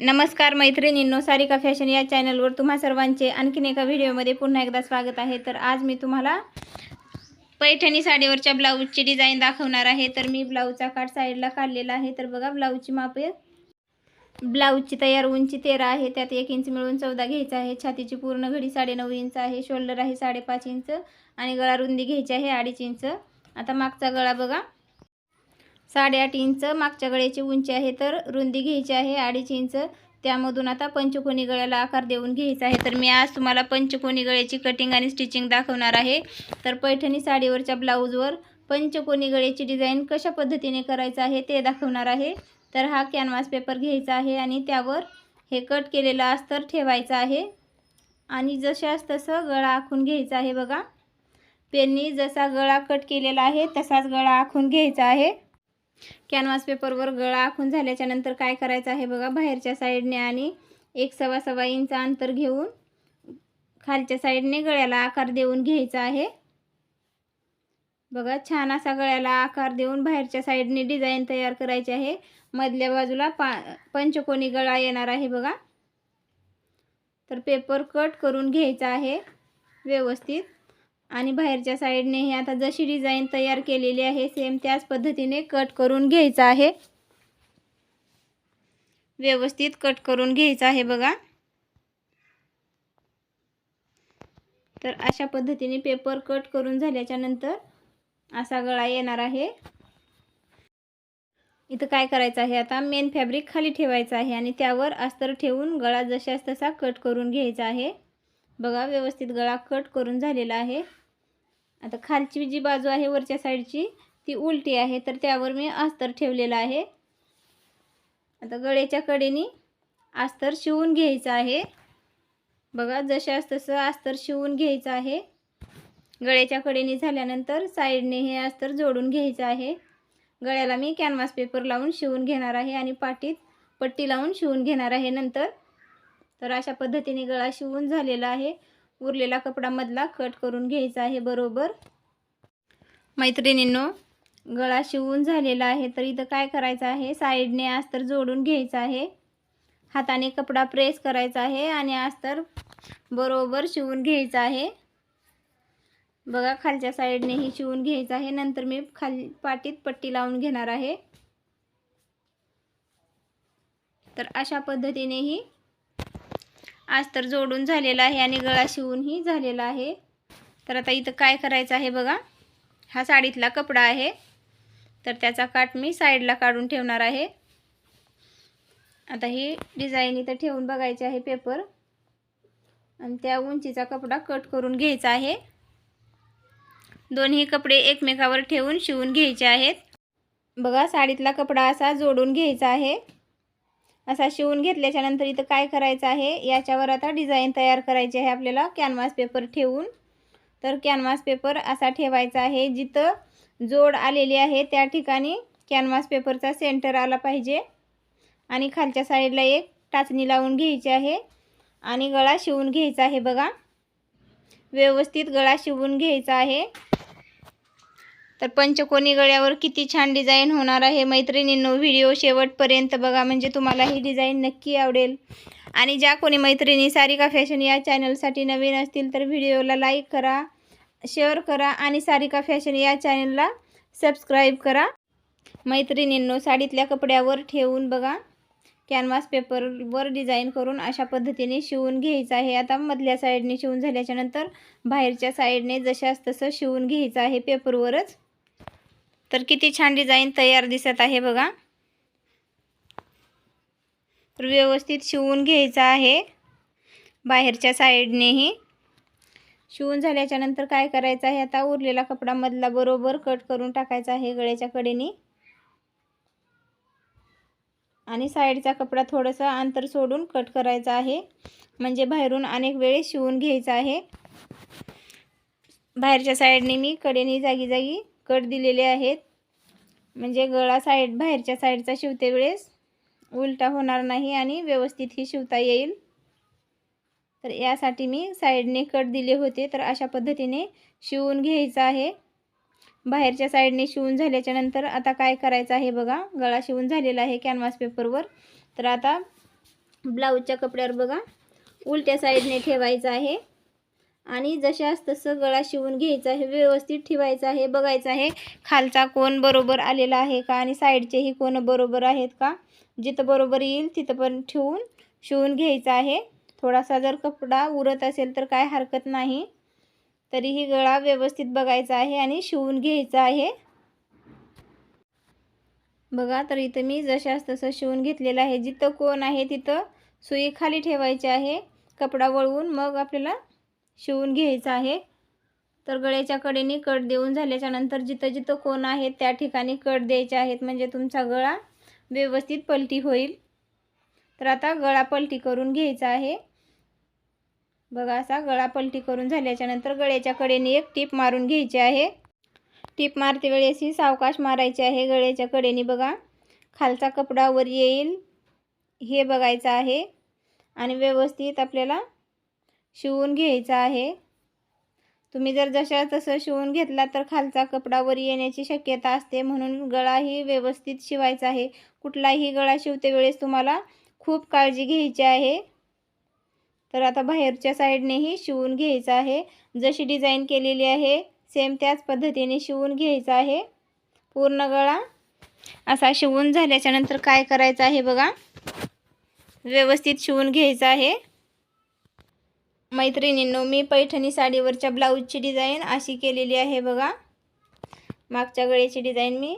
नमस्कार मैत्रिणींनो सारिका फॅशन या चॅनलवर तुम्हा सर्वांचे आणखीन एका व्हिडिओमध्ये पुन्हा एकदा स्वागत आहे. तर आज मी तुम्हाला पैठणी साडीवरच्या ब्लाऊजची डिझाईन दाखवणार आहे. तर मी ब्लाऊजचा काठ साईडला काढलेला आहे. तर बघा ब्लाऊजची मापे ब्लाऊजची तयार उंची तेरा आहे. त्यात एक इंच मिळून चौदा घ्यायचा आहे. छातीची पूर्ण घडी साडेनऊ इंच आहे. शोल्डर आहे साडेपाच इंच. आणि गळा रुंदी घ्यायची आहे अडीच इंच. आता मागचा गळा बघा. साडेआठ इंच मागच्या गळ्याची उंची आहे तर रुंदी घ्यायची आहे अडीच इंच. त्यामधून आता पंचकोनी गळ्याला आकार देऊन घ्यायचा आहे. तर मी आज तुम्हाला पंचकोनी गळ्याची कटिंग आणि स्टिचिंग दाखवणार आहे. तर पैठणी साडीवरच्या ब्लाऊजवर पंचकोनी गळ्याची डिझाईन कशा पद्धतीने करायचं आहे ते दाखवणार आहे. तर हा कॅनव्हास पेपर घ्यायचा आहे आणि त्यावर हे कट केलेलं अस्तर ठेवायचं आहे. आणि जशाच तसं गळा आखून घ्यायचा आहे बघा. पेननी जसा गळा कट केलेला आहे तसाच गळा आखून घ्यायचा आहे. कॅनव्हास पेपरवर गळा आखून झाल्याच्यानंतर काय करायचं आहे बघा बाहेरच्या साईडने आणि एक सव्वा सव्वा इंच अंतर घेऊन खालच्या साईडने गळ्याला आकार देऊन घ्यायचा आहे. बघा छान असा गळ्याला आकार देऊन बाहेरच्या साईडने डिझाईन तयार करायची आहे. मधल्या बाजूला पा पंचकोनी गळा येणार आहे बघा. तर पेपर कट करून घ्यायचा आहे व्यवस्थित. आणि बाहेरच्या साईडने हे आता जशी डिझाईन तयार केलेली आहे सेम त्याच पद्धतीने कट करून घ्यायचं आहे. व्यवस्थित कट करून घ्यायचं आहे बघा. तर अशा पद्धतीने पेपर कट करून झाल्याच्यानंतर असा गळा येणार आहे. इथं काय करायचं आहे आता? मेन फॅब्रिक खाली ठेवायचं आहे आणि त्यावर अस्तर ठेवून गळा जशास तसा कट करून घ्यायचा आहे. बघा व्यवस्थित गळा कट करून झालेला आहे. आता खालची जी बाजू आहे वरच्या साईडची ती उलटी आहे तर त्यावर मी अस्तर ठेवलेलं आहे. आता गळ्याच्या कडेने अस्तर शिवून घ्यायचं आहे. बघा जशास तसं अस्तर शिवून घ्यायचं आहे. गळ्याच्या कडेने झाल्यानंतर साईडने हे अस्तर जोडून घ्यायचं आहे. गळ्याला मी कॅनव्हास पेपर लावून शिवून घेणार आहे आणि पाटीत पट्टी लावून शिवून घेणार आहे नंतर. तर अशा पद्धतीने गळा शिवून झालेला आहे. उरलेला कपडामधला कट करून घ्यायचा आहे बरोबर. मैत्रिणींनो गळा शिवून झालेला आहे तर इथं काय करायचं आहे? साईडने अस्तर जोडून घ्यायचं आहे. हाताने कपडा प्रेस करायचा आहे आणि अस्तर बरोबर शिवून घ्यायचं आहे. बघा खालच्या साईडनेही शिवून घ्यायचं आहे. नंतर मी खाली पाटीत पट्टी लावून घेणार आहे. तर अशा पद्धतीनेही आज तर जोडून झालेला आहे आणि गळा शिवूनही झालेला आहे. तर आता इथं काय करायचं आहे बघा. हा साडीतला कपडा आहे. तर त्याचा काट मी साईडला काढून ठेवणार आहे. आता ही डिझाईन इथं ठेवून बघायची आहे पेपर. आणि त्या उंचीचा कपडा कट करून घ्यायचा आहे. दोन्ही कपडे एकमेकावर ठेवून शिवून घ्यायचे आहेत. बघा साडीतला कपडा असा जोडून घ्यायचा आहे. असा शिवून घेतल्याच्या नंतर इथं काय करायचं आहे? याच्यावर आता डिझाईन तयार करायची आहे आपल्याला कॅनव्हास पेपर ठेवून. तर कॅनव्हास पेपर असा ठेवायचा आहे. जिथं जोड आलेली आहे त्या ठिकाणी कॅनव्हास पेपरचा सेंटर आला पाहिजे. आणि खालच्या साईडला एक टाचणी लावून घ्यायची आहे. आणि गळा शिवून घ्यायचा आहे बघा. व्यवस्थित गळा शिवून घ्यायचा आहे. तर पंचकोनी गळ्यावर किती छान डिझाईन होणार आहे. मैत्रिणींनो व्हिडिओ शेवटपर्यंत बघा. म्हणजे तुम्हाला ही डिझाईन नक्की आवडेल. आणि ज्या कोणी मैत्रिणी सारिका फॅशन या चॅनलसाठी नवीन असतील तर व्हिडिओला लाईक करा शेअर करा आणि सारिका फॅशन या चॅनलला सबस्क्राईब करा. मैत्रिणींनो साडीतल्या कपड्यावर ठेवून बघा. कॅनव्हास पेपरवर डिझाईन करून अशा पद्धतीने शिवून घ्यायचं आहे. आता मधल्या साईडने शिवून झाल्याच्यानंतर बाहेरच्या साईडने जशास तसं शिवून घ्यायचं आहे पेपरवरच तर किती छान डिझाईन तयार दिसत आहे बघा. तर व्यवस्थित शिवून घ्यायचं आहे बाहेरच्या साईडनेही. शिवून झाल्याच्यानंतर काय करायचं आहे? आता उरलेला कपडा मधला बरोबर कट करून टाकायचा आहे गळ्याच्या कडेने. आणि साईडचा कपडा थोडंसं अंतर सोडून कट करायचा आहे. म्हणजे बाहेरून अनेक वेळेस शिवून घ्यायचा आहे. बाहेरच्या साईडने मी कडेने जागी जागी कट दिलेले आहेत. म्हणजे गळा साईड बाहेरच्या साईडचा शिवते वेळेस उलटा होणार नाही आणि व्यवस्थितही शिवता येईल. तर यासाठी मी साईडने कट दिले होते. तर अशा पद्धतीने शिवून घ्यायचं आहे. बाहेरच्या साईडने शिवून झाल्याच्यानंतर आता काय करायचं आहे बघा. गळा शिवून झालेला आहे कॅनव्हास पेपरवर तर आता ब्लाऊजच्या कपड्यावर बघा. उलट्या साईडने ठेवायचं आहे. आणि जशास तसं गळा शिवून घ्यायचा आहे व्यवस्थित ठेवायचं आहे बघायचं आहे खालचा कोण बरोबर आलेला आहे का आणि साईडचेही कोण बरोबर आहेत का? जिथं बरोबर येईल तिथं पण ठेवून शिवून घ्यायचं आहे. थोडासा जर कपडा उरत असेल तर काय हरकत नाही. तरीही गळा व्यवस्थित बघायचा आहे आणि शिवून घ्यायचा आहे. बघा तर इथं मी जशास तसं शिवून घेतलेलं आहे. जिथं कोण आहे तिथं सुई खाली ठेवायची आहे. कपडा वळवून मग आपल्याला शिवून घ्यायचं आहे. तर गळ्याच्या कडेने कट देऊन झाल्याच्यानंतर जिथं जिथं कोण आहे त्या ठिकाणी कट द्यायचे आहेत. म्हणजे तुमचा गळा व्यवस्थित पलटी होईल. तर आता गळा पलटी करून घ्यायचा आहे. बघा असा गळा पलटी करून झाल्याच्यानंतर गळ्याच्या कडेने एक टीप मारून घ्यायची आहे. टीप मारते वेळेस ही सावकाश मारायची आहे. गळ्याच्या कडेने बघा. खालचा कपडा वर येईल. हे बघायचं आहे. आणि व्यवस्थित आपल्याला शिवून घ्यायचा आहे. तुम्ही जर जशा तसं शिवून घेतला तर खालचा कपडा वर येण्याची शक्यता असते. म्हणून गळाही व्यवस्थित शिवायचा आहे. कुठलाही गळा शिवते वेळेस तुम्हाला खूप काळजी घ्यायची आहे. तर आता बाहेरच्या साईडनेही शिवून घ्यायचं आहे. जशी डिझाईन केलेली आहे सेम त्याच पद्धतीने शिवून घ्यायचा आहे. पूर्ण गळा असा शिवून झाल्याच्यानंतर काय करायचं आहे बघा. व्यवस्थित शिवून घ्यायचं आहे. मैत्रिणींनो मी पैठणी साडीवरच्या ब्लाऊजची डिझाईन अशी केलेली आहे बघा. मागच्या गळ्याची डिझाईन मी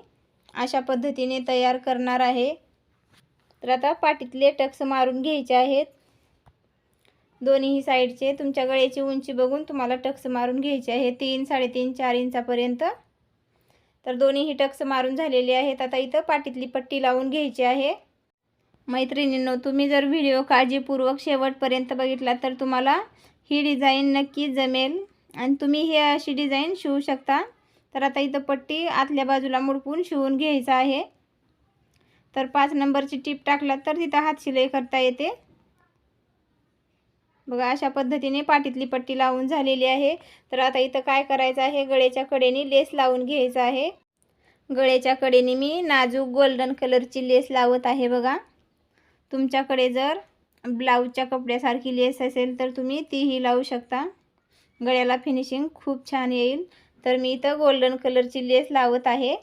अशा पद्धतीने तयार करणार आहे. तर आता पाठीतले टक्स मारून घ्यायचे आहेत. दोन्ही साईडचे तुमच्या गळ्याची उंची बघून तुम्हाला टक्स मारून घ्यायचे आहे. तीन साडेतीन चार इंचापर्यंत. तर दोन्हीही टक्स मारून झालेले आहेत. आता इथं पाठीतली पट्टी लावून घ्यायची आहे. मैत्रिणींनो तुम्ही जर व्हिडिओ काळजीपूर्वक शेवटपर्यंत बघितला तर तुम्हाला ही डिझाईन नक्की जमेल आणि तुम्ही ही अशी डिझाईन शिवू शकता. तर आता इथं पट्टी आतल्या बाजूला मुडपून शिवून घ्यायचं आहे. तर पाच नंबरची टीप टाकलात तर तिथं हात शिलाई करता येते. बघा अशा पद्धतीने पाठीतली पट्टी लावून झालेली आहे. तर आता इथं काय करायचं आहे? गळ्याच्या कडेने लेस लावून घ्यायचं आहे. गळ्याच्या कडेने मी नाजूक गोल्डन कलरची लेस लावत आहे बघा. तुमच्याकडे जर ब्लाऊजच्या कपड्यासारखी लेस असेल तर तुम्ही तीही लावू शकता. गळ्याला फिनिशिंग खूप छान येईल. तर मी इथं गोल्डन कलरची लेस लावत आहे.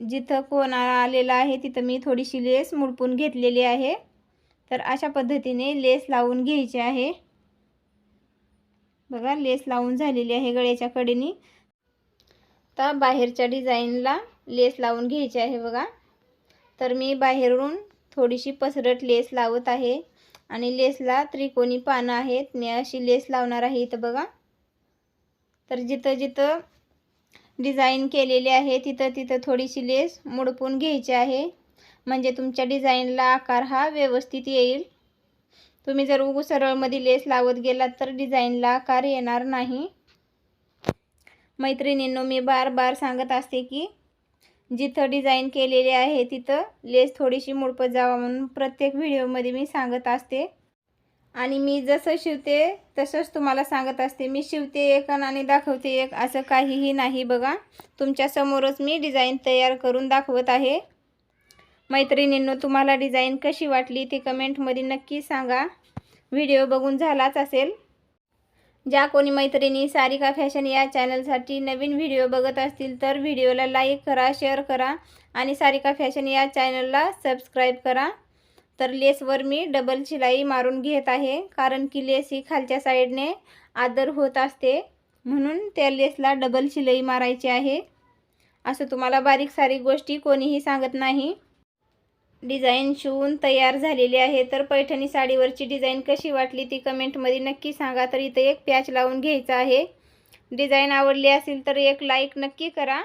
जिथं कोणाला आलेला आहे तिथं मी थोडीशी लेस मुडपून घेतलेली आहे. तर अशा पद्धतीने लेस लावून घ्यायची आहे. बघा लेस लावून झालेली आहे गळ्याच्या कडेनी. तर बाहेरच्या डिझाईनला लेस लावून घ्यायची आहे बघा. तर मी बाहेरून थोडीशी पसरट लेस लावत आहे. आणि लेसला त्रिकोणी पानं आहेत. मी अशी लेस लावणार आहे इथं बघा. तर जिथं जिथं डिझाईन केलेली आहे तिथं तिथं थोडीशी लेस मुडपून घ्यायची आहे. म्हणजे तुमच्या डिझाईनला आकार हा व्यवस्थित येईल. तुम्ही जर उगू सरळमध्ये लेस लावत गेलात तर डिझाईनला आकार येणार नाही. मैत्रिणींनो मी बार बार सांगत असते की जिथं डिझाईन केलेले आहे तिथं लेस थोडीशी मुडपत जावा म्हणून प्रत्येक व्हिडिओमध्ये मी सांगत असते. आणि मी जसं शिवते तसंच तुम्हाला सांगत असते. मी शिवते एक आणि दाखवते एक असं काहीही नाही बघा. तुमच्यासमोरच मी डिझाईन तयार करून दाखवत आहे. मैत्रिणींनो तुम्हाला डिझाईन कशी वाटली ती कमेंटमध्ये नक्की सांगा. व्हिडिओ बघून झालाच असेल. ज्या कोणी मैत्रिणी सारिका फॅशन या चॅनलसाठी नवीन व्हिडिओ बघत असतील तर व्हिडिओला लाईक करा शेअर करा आणि सारिका फॅशन या चॅनलला सबस्क्राईब करा. तर लेसवर मी डबल शिलाई मारून घेत आहे कारण की लेस ही खालच्या साईडने आदर होत असते. म्हणून त्या लेसला डबल शिलाई मारायची आहे. असं तुम्हाला बारीक सारीक गोष्टी कोणीही सांगत नाही. डिझाईन शिवून तयार झालेली आहे. तर पैठणी साडीवरची डिझाईन कशी वाटली ती कमेंटमध्ये नक्की सांगा. तर इथं एक पॅच लावून घ्यायचा आहे. डिझाईन आवडली असेल तर एक लाईक नक्की करा.